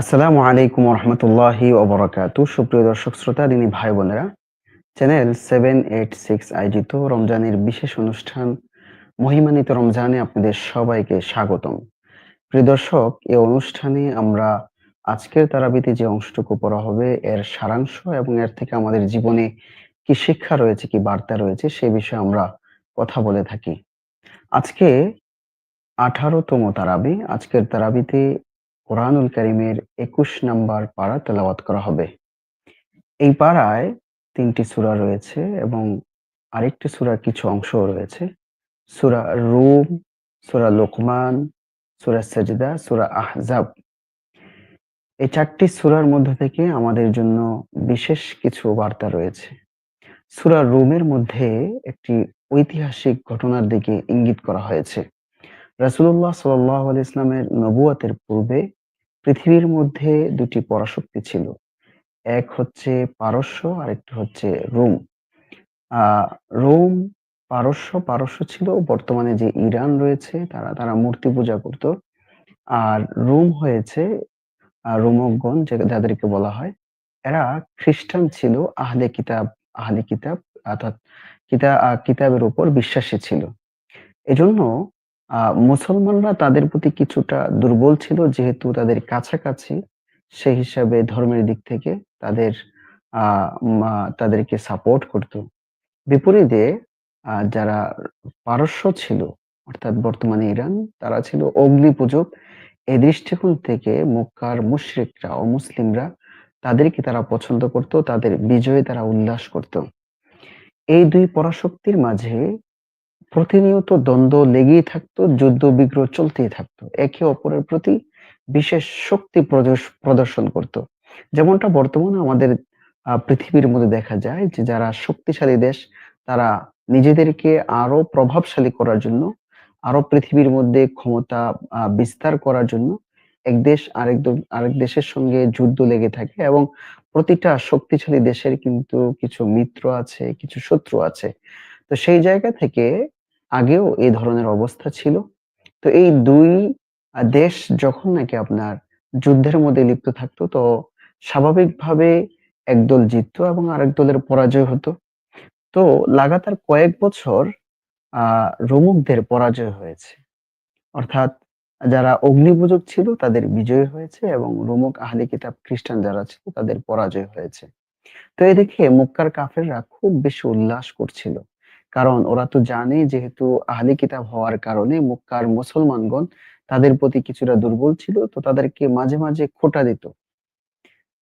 আসসালামু আলাইকুম রহমতুল্লাহি ওবরাকাতু। সুপ্রিয় দর্শক, শ্রোতা, দিনী ভাই বোনেরা, চ্যানেল সেভেন এইট সিক্স আয়োজিত রমজানের বিশেষ অনুষ্ঠান মহিমানিত রমজানে আপনাদের সবাইকে স্বাগতম। প্রিয় দর্শক, এই অনুষ্ঠানে আমরা আজকের তারাবিতে যে অংশটুকু পড়া হবে, এর সারাংশ এবং এর থেকে আমাদের জীবনে কি শিক্ষা রয়েছে, কি বার্তা রয়েছে, সে বিষয়ে আমরা কথা বলে থাকি। আজকে আঠারোতম তারাবি, আজকের তারাবিতে কোরআনুল কারিমের একুশ নাম্বার পাড়া তেলাওয়াত করা হবে। এই পাড়ায় তিনটি সূরা রয়েছে এবং আরেকটি সূরার কিছু অংশও রয়েছে। সূরা রুম, সূরা লোকমান, সুরা সাজদা, সূরা আহজাব। এই চারটি সূরার মধ্যে থেকে আমাদের জন্য বিশেষ কিছু বার্তা রয়েছে। সূরা রুমের মধ্যে একটি ঐতিহাসিক ঘটনার দিকে ইঙ্গিত করা হয়েছে। রাসূলুল্লাহ সাল্লাল্লাহু আলাইহি ইসলামের নবুয়াতের পূর্বে পৃথিবীর মধ্যে দুটি পরাশক্তি ছিল। এক হচ্ছে পারস্য, আরেকটি হচ্ছে রোম। রোম পারস্য পারস্য ছিল, বর্তমানে যে ইরান রয়েছে, তারা তারা মূর্তি পূজা করত। আর রোম হয়েছে রোমকগণ যাদেরকে বলা হয়, এরা খ্রিস্টান ছিল, আহলে কিতাব আহলে কিতাব, অর্থাৎ কিতা কিতাবের উপর বিশ্বাসী ছিল। এজন্য মুসলমানরা তাদের প্রতি কিছুটা দুর্বল ছিল, যেহেতু তাদের কাছাকাছি। সেই হিসাবে ধর্মের দিক থেকে তাদের তাদেরকে সাপোর্ট করত। বিপরীতে যারা পারস্য ছিল, অর্থাৎ বর্তমানে ইরান, তারা ছিল অগ্নি পূজক। এই দৃষ্টিকোণ থেকে মক্কার মুশরিকরা ও মুসলিমরা তাদেরকে তারা পছন্দ করত, তাদের বিজয়ে তারা উল্লাস করত। এই দুই পরাশক্তির মাঝে প্রতিনিয়ত দ্বন্দ্ব লেগেই থাকতো, যুদ্ধ বিগ্রহ চলতেই থাকতো। একে অপরের প্রতি বিশেষ শক্তি প্রদর্শ- প্রদর্শন করত। যেমনটা বর্তমানে আমাদের পৃথিবীর মধ্যে দেখা যায় যে, যারা শক্তিশালী দেশ, তারা নিজেদেরকে আরও প্রভাবশালী করার জন্য আরও পৃথিবীর মধ্যে ক্ষমতা বিস্তার করার জন্য এক দেশ আরেক আরেক দেশের সঙ্গে যুদ্ধ লেগে থাকে এবং প্রতিটা শক্তিশালী দেশের কিন্তু কিছু মিত্র আছে, কিছু শত্রু আছে। তো সেই জায়গা থেকে আগেও এই ধরনের অবস্থা ছিল। তো এই দুই দেশ যখন নাকি আপনার যুদ্ধের মধ্যে লিপ্ত থাকতো, তো স্বাভাবিকভাবে একদল জিততো এবং আরেক দলের পরাজয় হতো। তো লাগাতার কয়েক বছর রোমকদের পরাজয় হয়েছে। অর্থাৎ যারা অগ্নিপূজক ছিল তাদের বিজয় হয়েছে এবং রোমক আহলি কিতাব খ্রিস্টান যারা ছিল তাদের পরাজয় হয়েছে। তো এই দেখে মক্কার কাফেররা খুব বেশি উল্লাস করছিল। কারণ ওরা তো জানে যেহেতু আহলি কিতাব হওয়ার কারণে মক্কার মুসলমানগণ তাদের প্রতি কিছুটা দুর্বল ছিল, তো তাদেরকে মাঝে মাঝে খোঁটা দিত।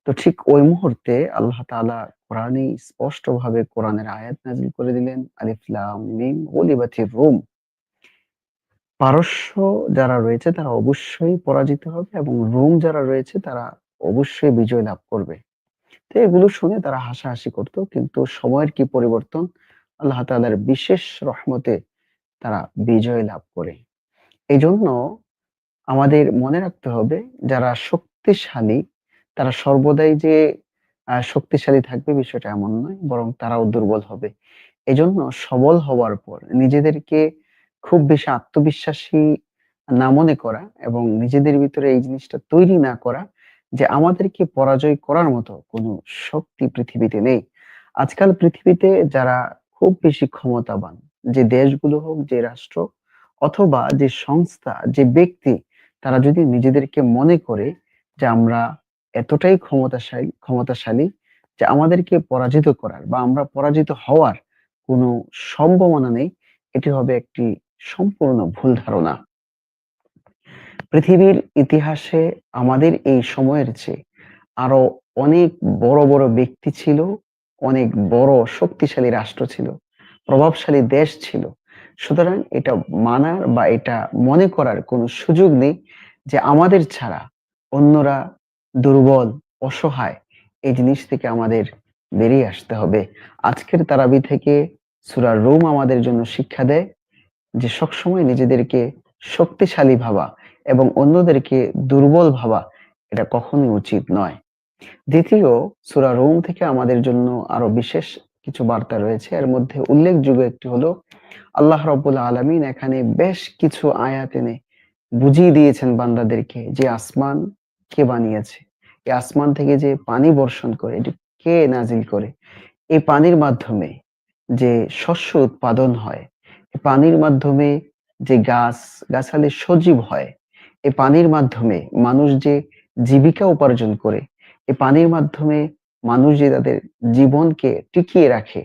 তো ঠিক ওই মুহূর্তে আল্লাহ তাআলা কোরআনে স্পষ্ট ভাবে কোরআনের আয়াত নাজিল করে দিলেন, আলিফ রুম। পারস্য যারা রয়েছে তারা অবশ্যই পরাজিত হবে এবং রোম যারা রয়েছে তারা অবশ্যই বিজয় লাভ করবে। তো এগুলো শুনে তারা হাসাহাসি করতো, কিন্তু সময়ের কি পরিবর্তন? আল্লাহ তাআলার বিশেষ রহমতে তারা বিজয় লাভ করে। এই জন্য আমাদের মনে রাখতে হবে, যারা শক্তিশালী, তারা সর্বদাই যে শক্তিশালী থাকবে বিষয়টা এমন নয়, বরং তারাও দুর্বল হবে। এজন্য সবল হওয়ার পর নিজেদেরকে খুব বেশি আত্মবিশ্বাসী না মনে করা এবং নিজেদের ভিতরে এই জিনিসটা তৈরি না করা যে আমাদেরকে পরাজয় করার মতো কোনো শক্তি পৃথিবীতে নেই। আজকাল পৃথিবীতে যারা খুব বেশি ক্ষমতাবান, যে দেশগুলো হোক, যে রাষ্ট্র অথবা যে সংস্থা, যে ব্যক্তি, তারা যদি নিজেদেরকে মনে করে যে আমরা এতটাই ক্ষমতাশালী ক্ষমতাশালী যে আমাদেরকে পরাজিত করার বা আমরা পরাজিত হওয়ার কোনো সম্ভাবনা নেই, এটি হবে একটি সম্পূর্ণ ভুল ধারণা। পৃথিবীর ইতিহাসে আমাদের এই সময়ের চেয়ে আরও অনেক বড় বড় ব্যক্তি ছিল অনেক বড় শক্তিশালী রাষ্ট্র ছিল, প্রভাবশালী দেশ ছিল। সুতরাং এটা মানার বা এটা মনে করার কোনো সুযোগ নেই যে আমাদের ছাড়া অন্যরা দুর্বল, অসহায় এই জিনিস থেকে আমাদের বেরিয়ে আসতে হবে। আজকের তারাবি থেকে সূরা রুম আমাদের জন্য শিক্ষা দেয় যে সবসময় নিজেদেরকে শক্তিশালী ভাবা এবং অন্যদেরকে দুর্বল ভাবা এটা কখনোই উচিত নয়। দ্বিতীয়, সূরা রুম থেকে আমাদের জন্য আরও বিশেষ কিছু বার্তা রয়েছে। এর মধ্যে উল্লেখযোগ্য একটি হলো, আল্লাহ রাব্বুল আলামিন এখানে বেশ কিছু আয়াত এনে বুঝিয়ে দিয়েছেন বান্দাদেরকে যে আসমান কে বানিয়েছে। এই আসমান থেকে যে পানি বর্ষণ করে, এটি কে নাজিল করে? এই পানির মাধ্যমে যে শস্য উৎপাদন হয় পানির মাধ্যমে যে গাছ, গাছালি সজীব হয় এই পানির মাধ্যমে মানুষ যে জীবিকা উপার্জন করে এই পানির মাধ্যমে মানুষ যে তাদের জীবনকে টিকিয়ে রাখে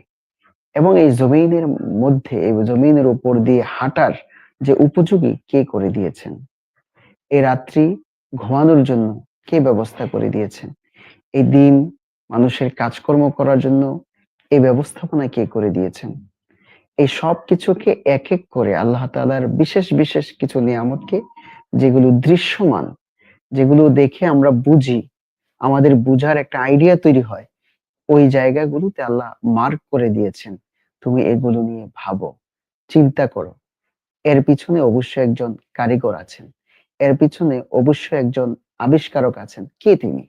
এবং এই জমিনের মধ্যে, এই জমিনের উপর দিয়ে হাঁটার যে উপযোগী কে করে দিয়েছেন? এই রাত্রি ঘুমানোর জন্য কে ব্যবস্থা করে দিয়েছেন? এই দিন মানুষের কাজকর্ম করার জন্য এই ব্যবস্থাপনা কে করে দিয়েছেন? এই সব কিছুকে এক এক করে আল্লাহ তালার বিশেষ বিশেষ কিছু নিয়ামতকে যেগুলো দৃশ্যমান, যেগুলো দেখে আমরা বুঝি আমাদের বুঝার একটা আইডিয়া তৈরি হয়। ওই জায়গাগুলোতে আল্লাহ মার্ক করে দিয়েছেন। তুমি এগুলো নিয়ে ভাবো, চিন্তা করো। এর পিছনে অবশ্যই একজন কারিগর আছেন। এর পিছনে অবশ্যই একজন আবিষ্কারক আছেন। কে তিনি?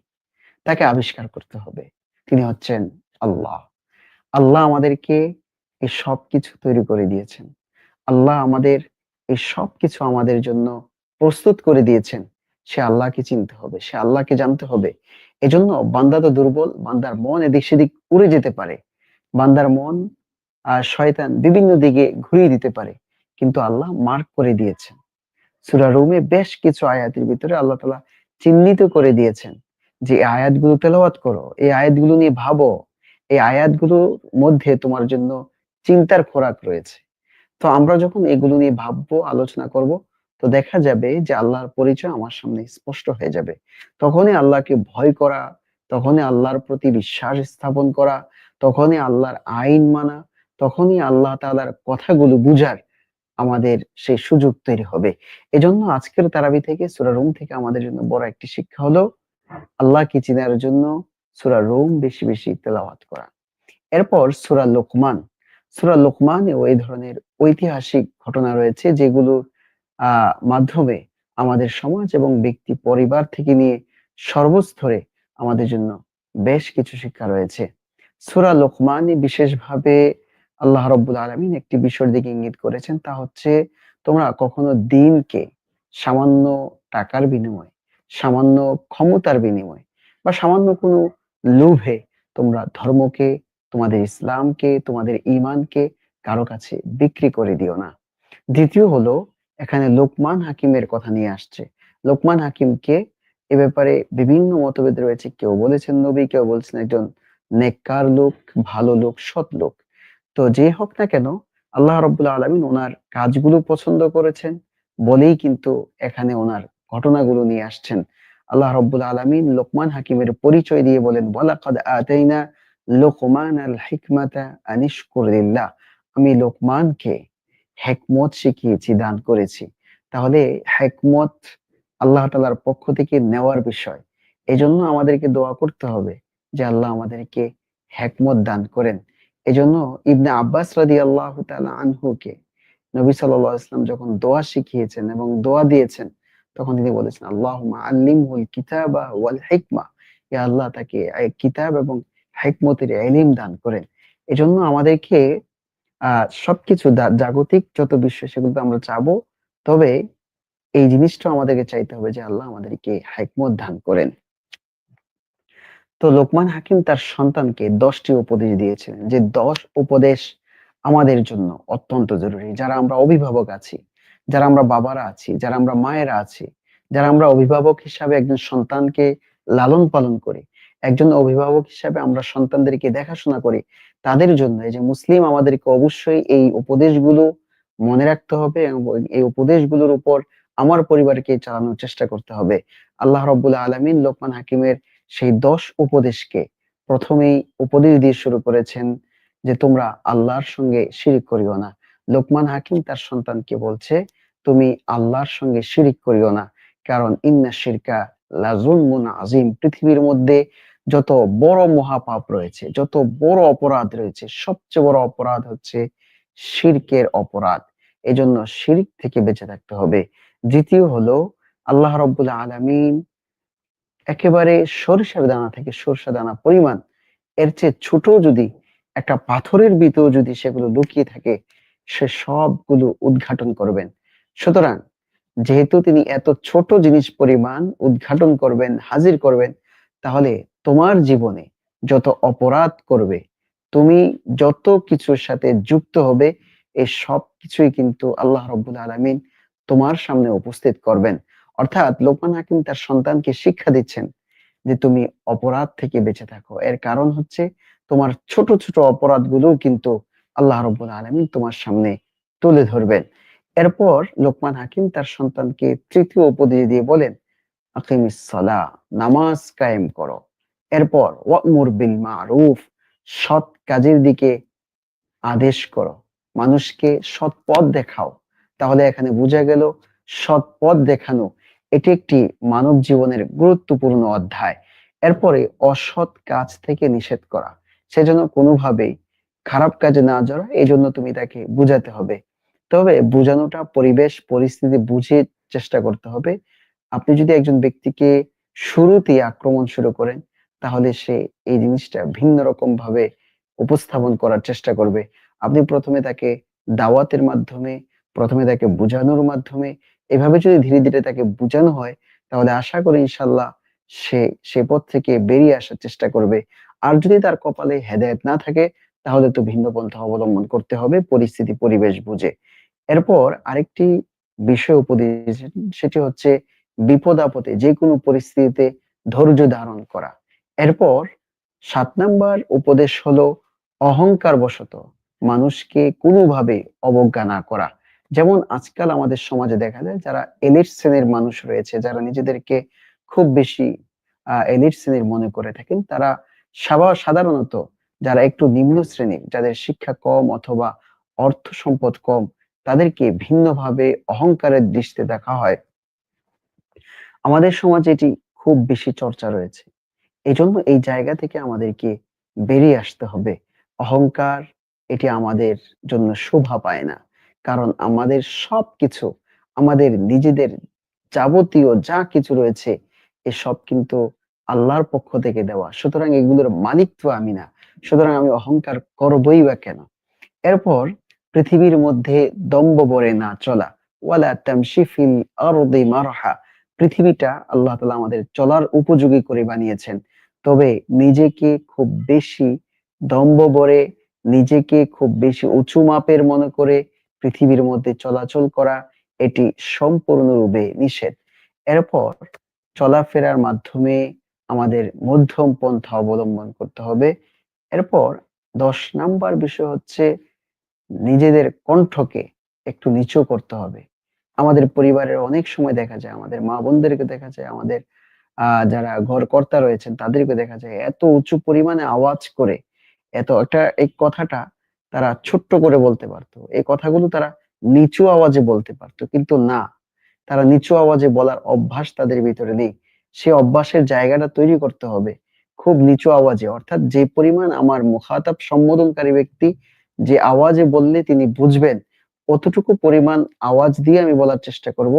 তাকে আবিষ্কার করতে হবে। তিনি হচ্ছেন আল্লাহ। আল্লাহ আমাদেরকে এই সব কিছু তৈরি করে দিয়েছেন। আল্লাহ আমাদের এই সব কিছু আমাদের জন্য প্রস্তুত করে দিয়েছেন। সে আল্লাহকে চিনতে হবে, সে আল্লাহকে জানতে হবে। এজন্য বান্দা তো দুর্বল, বান্দার মন এদিক সেদিক উড়ে যেতে পারে। বান্দার মন আর শয়তান বিভিন্ন দিকে ঘুরিয়ে দিতে পারে, কিন্তু আল্লাহ মার্ক করে দিয়েছেন। সুরা রুমে বেশ কিছু আয়াতের ভিতরে আল্লাহ তালা চিহ্নিত করে দিয়েছেন যে আয়াতগুলো তেলাওয়াত করো, এই আয়াতগুলো নিয়ে ভাবো। এই আয়াতগুলোর মধ্যে তোমার জন্য চিন্তার খোরাক রয়েছে। তো আমরা যখন এগুলো নিয়ে ভাববো, আলোচনা করব তো দেখা যাবে যে আল্লাহর পরিচয় আমার সামনে স্পষ্ট হয়ে যাবে। তখনই আল্লাহকে ভয় করা, তখনই আল্লাহর প্রতি বিশ্বাস স্থাপন করা, তখনই আল্লাহর আইন মানা, তখনই আল্লাহ তাআলার কথাগুলো বুঝার আমাদের সেই সুযোগ তৈরি হবে। এজন্য আজকের তারাবি থেকে সুরা রুম থেকে আমাদের জন্য বড় একটি শিক্ষা হলো আল্লাহকে চিনার জন্য সুরা রোম বেশি বেশি তেলাওয়াত করা। এরপর সুরা লোকমান। সুরা লোকমানেও ওই ধরনের ঐতিহাসিক ঘটনা রয়েছে যেগুলোর আহ মাধ্যমে আমাদের সমাজ এবং ব্যক্তি পরিবার থেকে নিয়ে সর্বস্তরে আমাদের জন্য বেশ কিছু শিক্ষা রয়েছে। সুরা লোকমানই বিশেষভাবে আল্লাহ রব্বুল আলমিন একটি বিষয়ের দিকে ইঙ্গিত করেছেন, তা হচ্ছে তোমরা কখনো দিনকে সামান্য টাকার বিনিময়, সামান্য ক্ষমতার বিনিময় বা সামান্য কোনো লোভে তোমরা ধর্মকে, তোমাদের ইসলামকে, তোমাদের ইমানকে কারও কাছে বিক্রি করে দিও না। দ্বিতীয় হলো এখানে লোকমান হাকিমের কথা নিয়ে আসছে। লোকমান হাকিমকে এ ব্যাপারে বিভিন্ন মতভেদ রয়েছে। কেউ বলেছেন নবী, কেউ বলছেন একজন নেককার লোক, ভালো লোক, সৎ লোক। তো যে হোক না কেন, আল্লাহ রব্বুল্লাহ আলমিন ওনার কাজগুলো পছন্দ করেছেন বলেই কিন্তু এখানে ওনার ঘটনাগুলো নিয়ে আসছেন। আল্লাহ রব্বুল আলমিন লোকমান হাকিমের পরিচয় দিয়ে বলেন, ওয়ালাকাদ আতাইনা লোকমান আল হিকমাতা আনিশকুরিল্লাহ আমি লোকমানকে হেকমত শিখিয়েছি দান করেছি। তাহলে হেকমত আল্লাহ তালার পক্ষ থেকে নেওয়ার বিষয়। এজন্য আমাদেরকে দোয়া করতে হবে যে আল্লাহ আমাদেরকে হেকমত দান করেন। এজন্য ইবনে আব্বাস রাদি আল্লাহ আনহুকে নবী সাল্লাহ ইসলাম যখন দোয়া শিখিয়েছেন এবং দোয়া দিয়েছেন, তখন তিনি বলেছেন আল্লাহ আল্লিমহুল কিতাবা ওয়াল হিকমা। আল্লাহ তাকে কিতাব এবং হেকমতের এলিম দান করেন। এজন্য আমাদেরকে সবকিছু জাগতিক যত বিষয় সেগুলো আমরা চাবো। তবে এই জিনিসটা আমাদেরকে চাইতে হবে যে আল্লাহ আমাদেরকে হেকমত দান করেন। তো লোকমান হাকিম তার সন্তানকে দশটি উপদেশ দিয়েছিলেন যে দশ উপদেশ আমাদের জন্য অত্যন্ত জরুরি। যারা আমরা অভিভাবক আছি, যারা আমরা বাবারা আছি, যারা আমরা মায়েরা আছি, যারা আমরা অভিভাবক হিসাবে একজন সন্তানকে লালন পালন করি, একজন অভিভাবক হিসাবে আমরা সন্তানদেরকে দেখাশোনা করি তাদের জন্য, এই যে মুসলিম আমাদেরকে অবশ্যই এই উপদেশগুলো মনে রাখতে হবে এবং এই উপদেশগুলোর উপর আমার পরিবারকে চালানোর চেষ্টা করতে হবে। আল্লাহ রব্বুল্লাহ আলমিন লোকমান হাকিমের সেই দশ উপদেশকে প্রথমেই উপদেশ দিয়ে শুরু করেছেন যে, তোমরা আল্লাহর সঙ্গে শিরিক করিও না। লোকমান হাকিম তার সন্তানকে বলছে, তুমি আল্লাহর সঙ্গে শিরিক করিও না, কারণ ইন্না শিরকা লাজুলমুন আজিম পৃথিবীর মধ্যে যত বড় মহাপাপ রয়েছে, যত বড় অপরাধ রয়েছে, সবচেয়ে বড় অপরাধ হচ্ছে শিরকের অপরাধ। এজন্য শিরিক থেকে বেঁচে থাকতে হবে। দ্বিতীয় হলো, আল্লাহ রব্বুল আলমিন একেবারে সরিষার দানা থেকে সরষা দানা পরিমাণ, এর চেয়ে ছোট যদি একটা পাথরের ভিতর যদি সেগুলো লুকিয়ে থাকে, সে সবগুলো উদ্ঘাটন করবেন। সুতরাং যেহেতু তিনি এত ছোট জিনিস পরিমাণ উদ্ঘাটন করবেন, হাজির করবেন, তাহলে তোমার জীবনে যত অপরাধ করবে, তুমি যত কিছুর সাথে যুক্ত হবে এই সব কিছুই কিন্তু আল্লাহ রব্বুল আলমিন তোমার সামনে উপস্থিত করবেন। অর্থাৎ লোকমান হাকিম তার সন্তানকে শিক্ষা দিচ্ছেন যে তুমি অপরাধ থেকে বেঁচে থাকো। এর কারণ হচ্ছে তোমার ছোট ছোট অপরাধগুলো কিন্তু আল্লাহ রব্বুল আলমিন তোমার সামনে তুলে ধরবেন। এরপর লোকমান হাকিম তার সন্তানকে তৃতীয় উপদেশ দিয়ে বলেন, আকিমিস সালা নামাজ কায়েম করো। এরপর, ওয়ামুর বিল মারুফ সৎ কাজের দিকে আদেশ করো। মানুষকে সৎ পথ দেখাও। তাহলে এখানে বোঝা গেল, সৎ পথ দেখানো, এটি একটি মানব জীবনের গুরুত্বপূর্ণ অধ্যায়। এরপরে, অসৎ কাজ থেকে নিষেধ করা। সেজন্য কোনোভাবেই খারাপ কাজে না জড়া এই জন্য তুমি তাকে বুঝাতে হবে। তবে বোঝানোটা পরিবেশ, পরিস্থিতি বুঝে চেষ্টা করতে হবে। আপনি যদি একজন ব্যক্তিকে শুরুতেই আক্রমণ শুরু করেন তাহলে সে এই জিনিসটা ভিন্ন রকম ভাবে উপস্থাপন করার চেষ্টা করবে। আপনি প্রথমে তাকে দাওয়াতের মাধ্যমে, প্রথমে তাকে বোঝানোর মাধ্যমে, এভাবে যদি ধীরে ধীরে তাকে বোঝানো হয়, তাহলে আশা করি ইনশাল্লাহ সে সে পথ থেকে বেরিয়ে আসার চেষ্টা করবে। আর যদি তার কপালে হেদায়ত না থাকে, তাহলে তো ভিন্ন পন্থা অবলম্বন করতে হবে, পরিস্থিতি, পরিবেশ বুঝে। এরপর আরেকটি বিষয় উপদেশ, সেটি হচ্ছে বিপদ আপদে যে কোনো পরিস্থিতিতে ধৈর্য ধারণ করা। এরপর সাত নাম্বার উপদেশ হলো অহংকার বশত মানুষকে কোনোভাবে অবজ্ঞা না করা। যেমন আজকাল আমাদের সমাজে দেখা যায় যারা এলিট শ্রেণির মানুষ রয়েছে, যারা নিজেদেরকে খুব বেশি এলিট শ্রেণির মনে করে থাকেন, তারা সাধারণত যারা একটু নিম্ন শ্রেণির, যাদের শিক্ষা কম অথবা অর্থ সম্পদ কম, তাদেরকে ভিন্নভাবে অহংকারের দৃষ্টিতে দেখা হয়। আমাদের সমাজে এটি খুব বেশি চর্চা রয়েছে। এই জন্য এই জায়গা থেকে আমাদেরকে বেরিয়ে আসতে হবে। অহংকার, এটি আমাদের জন্য শোভা পায় না। কারণ আমাদের সব কিছু আমাদের নিজেদের যাবতীয় যা কিছু রয়েছে, এসব কিন্তু আল্লাহর পক্ষ থেকে দেওয়া। সুতরাং এগুলোর মালিক তো আমি না। সুতরাং আমি অহংকার করবই বা কেন? এরপর পৃথিবীর মধ্যে দম্ব বরে না চলা। ওয়ালা মারহা। পৃথিবীটা আল্লাহ তালা আমাদের চলার উপযোগী করে বানিয়েছেন। তবে নিজেকে খুব বেশি দম্ব বরে, নিজেকে খুব বেশি উঁচু মাপের মনে করে পৃথিবীর মধ্যে চলাচল করা এটি সম্পূর্ণরূপে নিষেধ। এরপর চলাফেরার মাধ্যমে আমাদের মধ্যম পন্থা অবলম্বন করতে হবে। এরপর দশ নাম্বার বিষয় হচ্ছে নিজেদের কণ্ঠকে একটু নিচু করতে হবে। আমাদের পরিবারের অনেক সময় দেখা যায়, আমাদের মা বোনদেরকে দেখা যায়, আমাদের যারা ঘর কর্তা রয়েছেন, তাদেরকে দেখা যায় এত উঁচু পরিমাণে আওয়াজ করে, এত একটা এই কথাটা তারা ছোট্ট করে বলতে পারতো। এই কথাগুলো তারা নিচু আওয়াজে বলতে পারতো। কিন্তু না, তারা নিচু আওয়াজে বলার অভ্যাস তাদের ভিতরে নেই। সে অভ্যাসের জায়গাটা তৈরি করতে হবে খুব নিচু আওয়াজে। অর্থাৎ যে পরিমাণ আমার মুখাতাব সম্বোধনকারী ব্যক্তি যে আওয়াজে বললে তিনি বুঝবেন, অতটুকু পরিমাণ আওয়াজ দিয়ে আমি বলার চেষ্টা করব।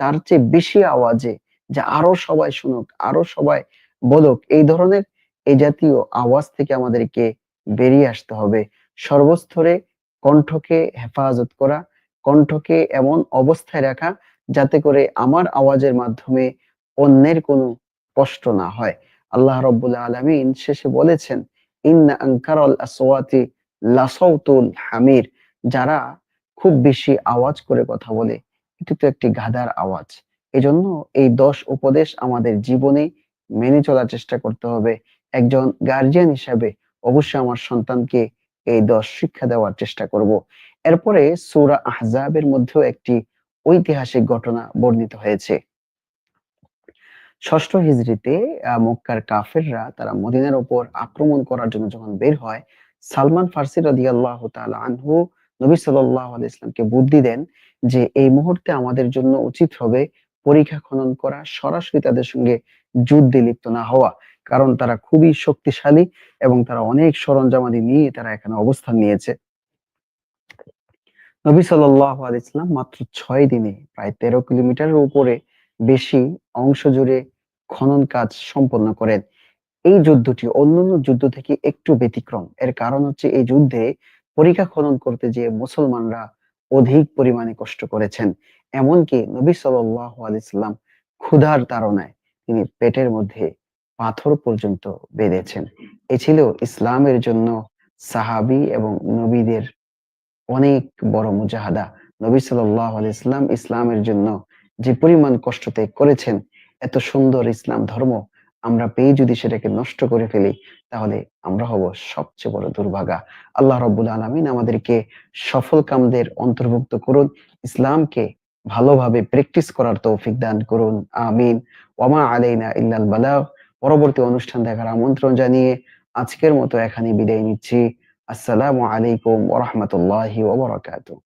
তার চেয়ে বেশি আওয়াজে যে আরও সবাই শুনুক, আরও সবাই বলুক, এই ধরনের এই জাতীয় আওয়াজ থেকে আমাদেরকে বেরিয়ে আসতে হবে। সর্বস্তরে কণ্ঠকে হেফাজত করা, কণ্ঠকে এমন অবস্থায় রাখা যাতে করে আমার আওয়াজের মাধ্যমে অন্যের কোনো কষ্ট না হয়। আল্লাহ রব্বুল আলমিন শেষে বলেছেন, ইন্না আনকারাল আসওয়াতি লাসাউতুল হামির। যারা খুব বেশি আওয়াজ করে কথা বলে এটি তো একটি গাধার আওয়াজ। এজন্য এই দশ উপদেশ আমাদের জীবনে মেনে চলার চেষ্টা করতে হবে। একজন গার্জিয়ান হিসাবে অবশ্যই আমার সন্তানকে এই দশ শিক্ষা দেওয়ার চেষ্টা করব। এরপরে সুরা আহজাবের মধ্যেও একটি ঐতিহাসিক ঘটনা বর্ণিত হয়েছে। ষষ্ঠ হিজড়িতে মক্কার কাফেররা তারা মদিনার উপর আক্রমণ করার জন্য যখন বের হয়, সালমান ফার্সি আল্লাহ আনহু নবী সাল্লাহ ইসলামকে বুদ্ধি দেন যে এই মুহূর্তে আমাদের জন্য উচিত হবে পরীক্ষা খনন করা, সরাসরি তাদের সঙ্গে যুদ্ধে লিপ্ত না হওয়া, কারণ তারা খুবই শক্তিশালী এবং তারা অনেক সরঞ্জামাদি নিয়ে তারা এখানে অবস্থান নিয়েছে। নবী সাল্লাহ ইসলাম মাত্র ছয় দিনে প্রায় তেরো কিলোমিটারের উপরে বেশি অংশ জুড়ে খনন কাজ সম্পন্ন করেন। এই যুদ্ধটি অন্যান্য যুদ্ধ থেকে একটু ব্যতিক্রম। এর কারণ হচ্ছে এই যুদ্ধে পরীক্ষা খনন করতে যে মুসলমানরা অধিক পরিমাণে কষ্ট করেছেন। এমনকি নবী সাল্লাল্লাহু আলাইহি সাল্লাম ক্ষুধার তাড়নায় তিনি পেটের মধ্যে পাথর পর্যন্ত বেঁধেছেন। এ ছিল ইসলামের জন্য সাহাবী এবং নবীদের অনেক বড় মুজাহাদা। নবী সাল্লাল্লাহু আলাইহি সাল্লাম ইসলামের জন্য যে পরিমাণ কষ্ট ত্যাগ করেছেন, এত সুন্দর ইসলাম ধর্ম আমরা পেয়ে যদি সেটাকে নষ্ট করে ফেলি, তাহলে আমরা হব সবচেয়ে বড় দুর্ভাগা। আল্লাহ রাব্বুল আলামিন আমাদেরকে সফলকামদের অন্তর্ভুক্ত করুন। ইসলামকে ভালোভাবে প্র্যাকটিস করার তৌফিক দান করুন। আমিন। ওয়া মা আলাইনা ইল্লাল বালাগ। পরবর্তী অনুষ্ঠান দেখার আমন্ত্রণ জানিয়ে আজকের মতো এখানে বিদায় নিচ্ছি। আসসালামু আলাইকুম ওয়া রাহমাতুল্লাহি ওয়া বারাকাতুহু।